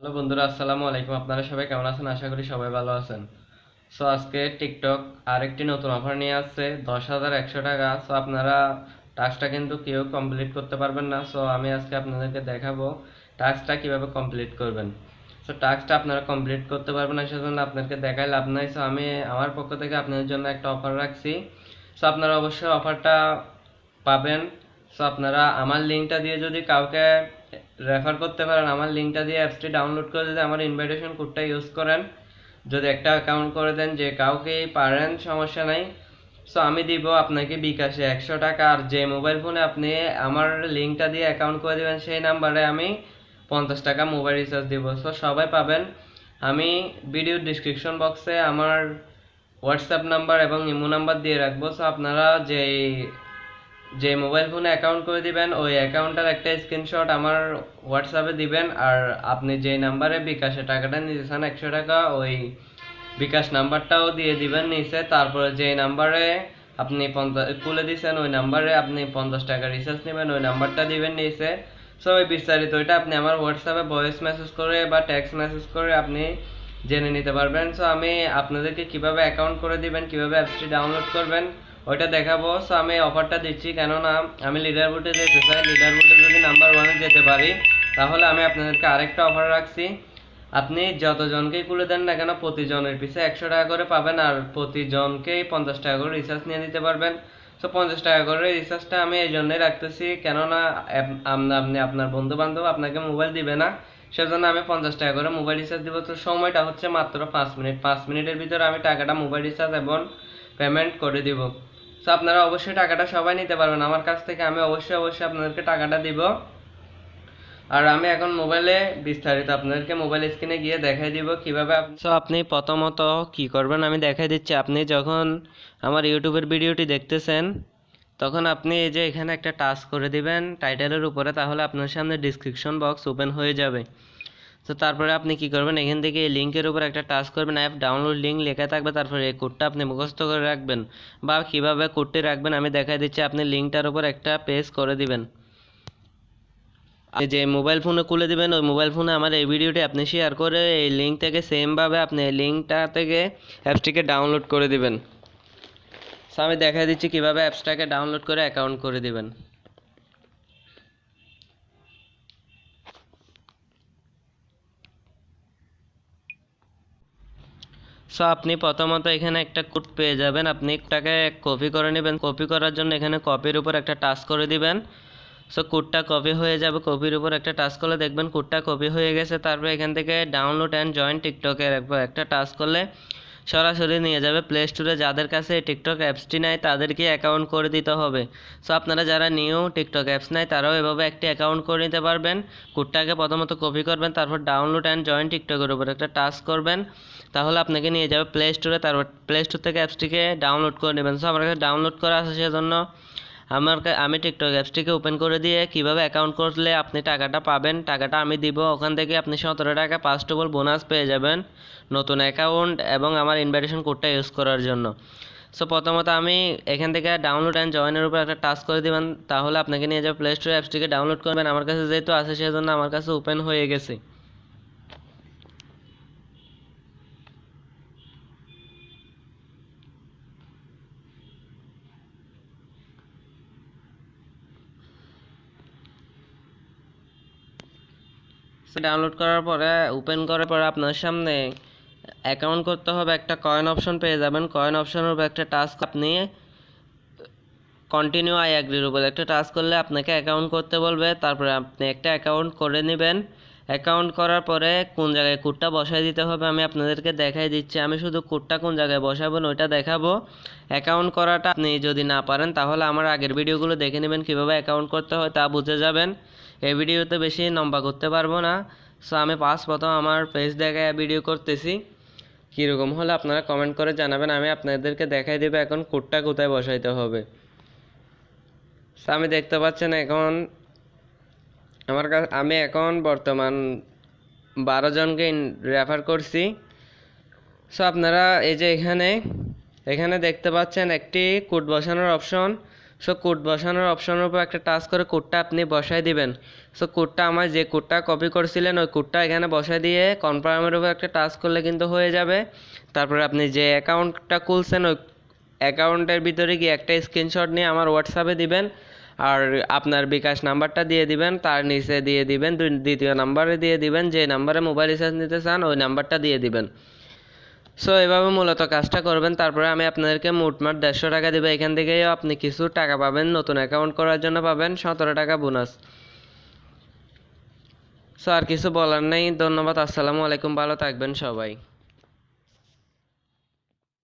Hello বন্ধুরা, আসসালামু আলাইকুম। আপনারা সবাই কেমন আছেন? আশা করি সবাই ভালো আছেন। সো আজকে টিকটক আরেকটি নতুন অফার নিয়ে আসছে, দশ হাজার একশো টাকা। সো আপনারা টাস্কটা কিন্তু কেউ কমপ্লিট করতে পারবেন না। সো আমি আজকে আপনাদেরকে দেখাবো টাস্কটা কীভাবে কমপ্লিট করবেন। সো টাস্কটা আপনারা কমপ্লিট করতে পারবেন না, সেজন্য আপনাদেরকে দেখাই লাভ নাই। সো আমি আমার পক্ষ থেকে আপনাদের জন্য একটা অফার রাখছি। সো আপনারা অবশ্যই অফারটা পাবেন। সো আপনারা আমার লিঙ্কটা দিয়ে যদি কাউকে রেফার করতে পারেন, আমার লিঙ্কটা দিয়ে অ্যাপসটি ডাউনলোড করে যদি আমার ইনভাইটেশন কোডটা ইউজ করেন, যদি একটা অ্যাকাউন্ট করে দেন যে কাউকেই পারেন, সমস্যা নাই। সো আমি দিব আপনাকে বিকাশে একশো টাকা, আর যে মোবাইল ফোনে আপনি আমার লিঙ্কটা দিয়ে অ্যাকাউন্ট করে দেবেন, সেই নাম্বারে আমি পঞ্চাশ টাকা মোবাইল রিচার্জ দিব। সো সবাই পাবেন। আমি ভিডিও ডিসক্রিপশন বক্সে আমার হোয়াটসঅ্যাপ নাম্বার এবং ইমো নাম্বার দিয়ে রাখব। সো আপনারা যেই যে মোবাইল ফোনে অ্যাকাউন্ট করে দিবেন, ওই অ্যাকাউন্টের একটা স্ক্রিনশট আমার হোয়াটসঅ্যাপে দিবেন, আর আপনি যে নাম্বারে বিকাশে টাকাটা নিতেছেন একশো টাকা, ওই বিকাশ নাম্বারটাও দিয়ে দিবেন নিচে। তারপরে যে নাম্বারে আপনি পঞ্চাশ, খুলে দিয়েছেন ওই নাম্বারে আপনি পঞ্চাশ টাকা রিচার্জ নেবেন, ওই নাম্বারটা দিবেন নিচে। সো ওই বিস্তারিত ওইটা আপনি আমার হোয়াটসঅ্যাপে ভয়েস মেসেজ করে বা টেক্সট মেসেজ করে আপনি জেনে নিতে পারবেন। সো আমি আপনাদেরকে কীভাবে অ্যাকাউন্ট করে দিবেন, কীভাবে অ্যাপসটি ডাউনলোড করবেন ওইটা দেখাবো। সো আমি অফারটা দিচ্ছি, কেননা আমি লিডার বুটে যেতে চাই লিডার বুটে যদি নাম্বার ওয়ানে যেতে পারি, তাহলে আমি আপনাদেরকে আরেকটা অফার রাখছি। আপনি যতজনকেই খুলে দেন না কেন, প্রতিজনের পিছে একশো টাকা করে পাবেন আর প্রতিজনকেই পঞ্চাশ টাকা করে রিচার্জ নিয়ে নিতে পারবেন। সো পঞ্চাশ টাকা করে রিচার্জটা আমি এই জন্যই রাখতেছি, কেননা আপনি আপনার বন্ধু বান্ধব আপনাকে মোবাইল দিবে না, সেজন্য আমি পঞ্চাশ টাকা করে মোবাইল রিচার্জ দিব। তো সময়টা হচ্ছে মাত্র পাঁচ মিনিট। পাঁচ মিনিটের ভিতরে আমি টাকাটা মোবাইল রিচার্জ এবং পেমেন্ট করে দিব। সো আপনারা অবশ্যই টাকাটা সবাই নিতে পারবেন। আমার কাছ থেকে আমি অবশ্যই অবশ্যই আপনাদেরকে টাকাটা দিব। আর আমি এখন মোবাইলে বিস্তারিত আপনাদেরকে মোবাইল স্ক্রিনে গিয়ে দেখাই দিব কীভাবে সো আপনি প্রথমত কি করবেন? আমি দেখাই দিচ্ছি। আপনি যখন আমার ইউটিউবের ভিডিওটি দেখতেছেন, তখন আপনি এই যে এখানে একটা টাচ করে দিবেন। টাইটেলের উপরে, তাহলে আপনার সামনে ডিসক্রিপশন বক্স ওপেন হয়ে যাবে। তো তারপরে আপনি কি করবেন? এখান থেকে এই লিঙ্কের উপর একটা টাচ করবেন অ্যাপ ডাউনলোড লিঙ্ক লেখা থাকবে, তারপরে এই কোডটা আপনি মুখস্থ করে রাখবেন বা কীভাবে কোডটি রাখবেন আমি দেখাই দিচ্ছি, আপনি লিঙ্কটার উপর একটা পেজ করে দিবেন। যে মোবাইল ফোনে খুলে দিবেন, ওই মোবাইল ফোনে আমার এই ভিডিওটি আপনি শেয়ার করে এই লিঙ্ক থেকে সেমভাবে আপনি এই লিঙ্কটা থেকে অ্যাপসটিকে ডাউনলোড করে দিবেন। সো আমি দেখাই দিচ্ছি কীভাবে অ্যাপসটাকে ডাউনলোড করে অ্যাকাউন্ট করে দিবেন। সো আপনি প্রথমত এখানে একটা কোড পেয়ে যাবেন। আপনি এটাকে কপি করে নেবেন। কপি করার জন্য এখানে কপির উপর একটা টাচ করে দিবেন। সো কোডটা কপি হয়ে যাবে। কপির উপর একটা টাচ করলে দেখবেন কোডটা কপি হয়ে গেছে। তারপর এখান থেকে ডাউনলোড অ্যান্ড জয়েন টিকটকের একবার একটা টাচ করলে সরাসরি নিয়ে যাবে প্লে স্টোরে যাদের কাছে টিকটক অ্যাপসটি নাই, তাদেরকে অ্যাকাউন্ট করে দিতে হবে। সো আপনারা যারা নিউ টিকটক অ্যাপস নাই, তারাও এভাবে একটি অ্যাকাউন্ট করে নিতে পারবেন। কোডটাকে প্রথমত কপি করবেন, তারপর ডাউনলোড অ্যান্ড জয়েন টিকটকের উপর একটা টাচ করবেন। তাহলে আপনাকে নিয়ে যাবে প্লে স্টোরে তারপর প্লে স্টোর থেকে অ্যাপসটিকে ডাউনলোড করে নেবেন। সো আমার কাছে ডাউনলোড করা আছে সেজন্য আমার আমি টিকটক অ্যাপসটিকে ওপেন করে দিয়ে কীভাবে অ্যাকাউন্ট করলে আপনি টাকাটা পাবেন, টাকাটা আমি দিব, ওখান থেকে আপনি সতেরো টাকা পাঁচ বোনাস পেয়ে যাবেন নতুন অ্যাকাউন্ট এবং আমার ইনভাইটেশন কোডটা ইউজ করার জন্য। সো প্রথমত আমি এখান থেকে ডাউনলোড অ্যান্ড জয়েনের উপর একটা টাচ করে দিবেন, তাহলে আপনাকে নিয়ে যাবে প্লে স্টোর অ্যাপসটিকে ডাউনলোড করবেন, আমার কাছে যেহেতু আছে, সেজন্য আমার কাছে ওপেন হয়ে গেছে। ডাউনলোড করার পরে ওপেন করার পরে আপনার সামনে অ্যাকাউন্ট করতে হবে, একটা কয়েন অপশন পেয়ে যাবেন। কয়েন অপশনের উপর একটা টাস্ক আপনি কন্টিনিউ আই অ্যাগ্রির উপর একটা টাচ করলে আপনাকে অ্যাকাউন্ট করতে বলবে। তারপরে আপনি একটা অ্যাকাউন্ট করে নেবেন। অ্যাকাউন্ট করার পরে কোন জায়গায় কোডটা বসায় দিতে হবে আমি আপনাদেরকে দেখাই দিচ্ছি। আমি শুধু কোডটা কোন জায়গায় বসাবেন ওইটা দেখাবো। অ্যাকাউন্ট করাটা আপনি যদি না পারেন, তাহলে আমার আগের ভিডিওগুলো দেখে নেবেন কীভাবে অ্যাকাউন্ট করতে হয় তা বুঝে যাবেন। এই ভিডিওতে বেশি লম্বা করতে পারব না। সো আমি পাঁচ প্রথম আমার পেজ দেখায় ভিডিও করতেছি। কীরকম হলে আপনারা কমেন্ট করে জানাবেন, আমি আপনাদেরকে দেখাই দেবো এখন কোডটা কোথায় বসাইতে হবে। সো আমি দেখতে পাচ্ছেন এখন আমার কাছে, আমি এখন বর্তমান বারো জনকে রেফার করছি। সো আপনারা এই যে এখানে এখানে দেখতে পাচ্ছেন একটি কোড বসানোর অপশন সো কোড বসানোর অপশনের উপর একটা টাচ করে কোডটা আপনি বসায় দিবেন। সো কোডটা আমার যে কোডটা কপি করছিলেন, ওই কোডটা এখানে বসায় দিয়ে কনফার্মের উপর একটা টাচ করলে কিন্তু হয়ে যাবে। তারপরে আপনি যে অ্যাকাউন্টটা খুলছেন, ওই অ্যাকাউন্টের ভিতরে গিয়ে একটা স্ক্রিনশট নিয়ে আমার হোয়াটসঅ্যাপে দিবেন। আর আপনার বিকাশ নাম্বারটা দিয়ে দিবেন, তার নিচে দিয়ে দিবেন দ্বিতীয় নাম্বারে দিয়ে দিবেন। যে নাম্বারে মোবাইল রিচার্জ নিতে চান, ওই নাম্বারটা দিয়ে দিবেন। সো এভাবে মূলত কাজটা করবেন, তারপরে আমি আপনাদেরকে মোটমাট দেড়শো টাকা দেবো। এখান থেকেই আপনি কিছু টাকা পাবেন, নতুন অ্যাকাউন্ট করার জন্য পাবেন, সতেরো টাকা বোনাস সো আর কিছু বলার নেই, ধন্যবাদ, আসসালামু আলাইকুম, ভালো থাকবেন সবাই।